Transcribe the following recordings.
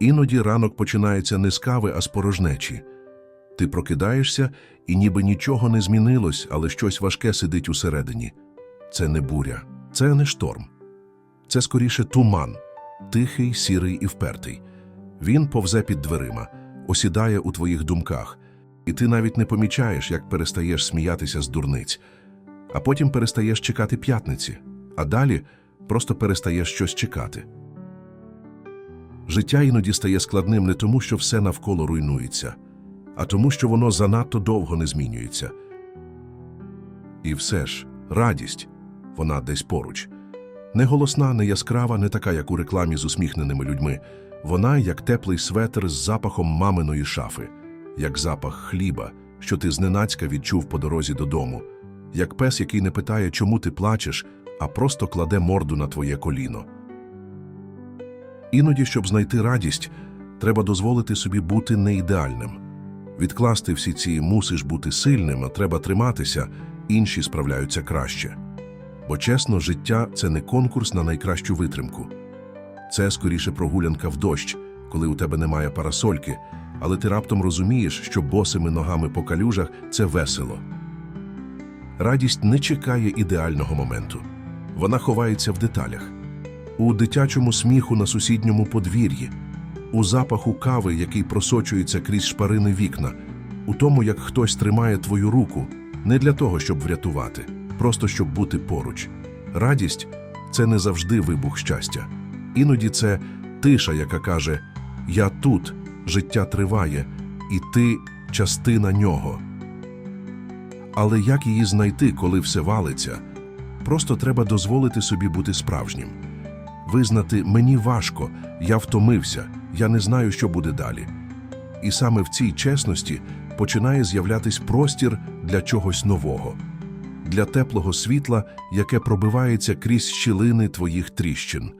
Іноді ранок починається не з кави, а з порожнечі. Ти прокидаєшся, і ніби нічого не змінилось, але щось важке сидить усередині. Це не буря, це не шторм. Це скоріше туман, тихий, сірий і впертий. Він повзе під дверима, осідає у твоїх думках, і ти навіть не помічаєш, як перестаєш сміятися з дурниць, а потім перестаєш чекати п'ятниці, а далі просто перестаєш щось чекати. Життя іноді стає складним не тому, що все навколо руйнується, а тому, що воно занадто довго не змінюється. І все ж, радість, вона десь поруч. Не голосна, не яскрава, не така, як у рекламі з усміхненими людьми. Вона як теплий светр з запахом маминої шафи, як запах хліба, що ти зненацька відчув по дорозі додому, як пес, який не питає, чому ти плачеш, а просто кладе морду на твоє коліно. Іноді, щоб знайти радість, треба дозволити собі бути неідеальним. Відкласти всі ці мусиш бути сильним, а треба триматися, інші справляються краще. Бо чесно, життя це не конкурс на найкращу витримку. Це скоріше прогулянка в дощ, коли у тебе немає парасольки, але ти раптом розумієш, що босими ногами по калюжах це весело. Радість не чекає ідеального моменту. Вона ховається в деталях. У дитячому сміху на сусідньому подвір'ї, у запаху кави, який просочується крізь шпарини вікна, у тому, як хтось тримає твою руку, не для того, щоб врятувати, просто щоб бути поруч. Радість це не завжди вибух щастя. Іноді це тиша, яка каже: Я тут, життя триває, і ти частина нього. Але як її знайти, коли все валиться? Просто треба дозволити собі бути справжнім. Визнати мені важко, я втомився, я не знаю, що буде далі. І саме в цій чесності починає з'являтись простір для чогось нового, для теплого світла, яке пробивається крізь щілини твоїх тріщин.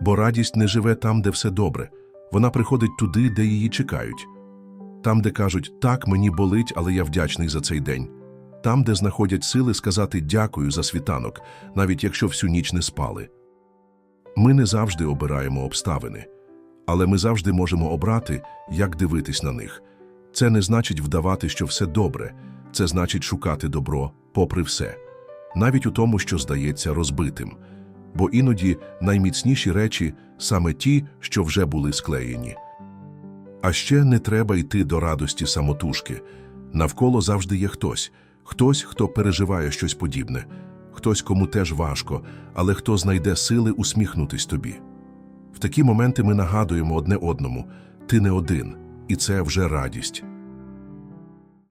Бо радість не живе там, де все добре, вона приходить туди, де її чекають. Там, де кажуть, так, мені болить, але я вдячний за цей день. Там, де знаходять сили сказати дякую за світанок, навіть якщо всю ніч не спали. Ми не завжди обираємо обставини, але ми завжди можемо обрати, як дивитись на них. Це не значить вдавати, що все добре, це значить шукати добро попри все, навіть у тому, що здається розбитим. Бо іноді найміцніші речі саме ті, що вже були склеєні. А ще не треба йти до радості самотужки. Навколо завжди є хтось, хтось, хто переживає щось подібне, хтось, кому теж важко, але хто знайде сили усміхнутись тобі. В такі моменти ми нагадуємо одне одному: ти не один, і це вже радість.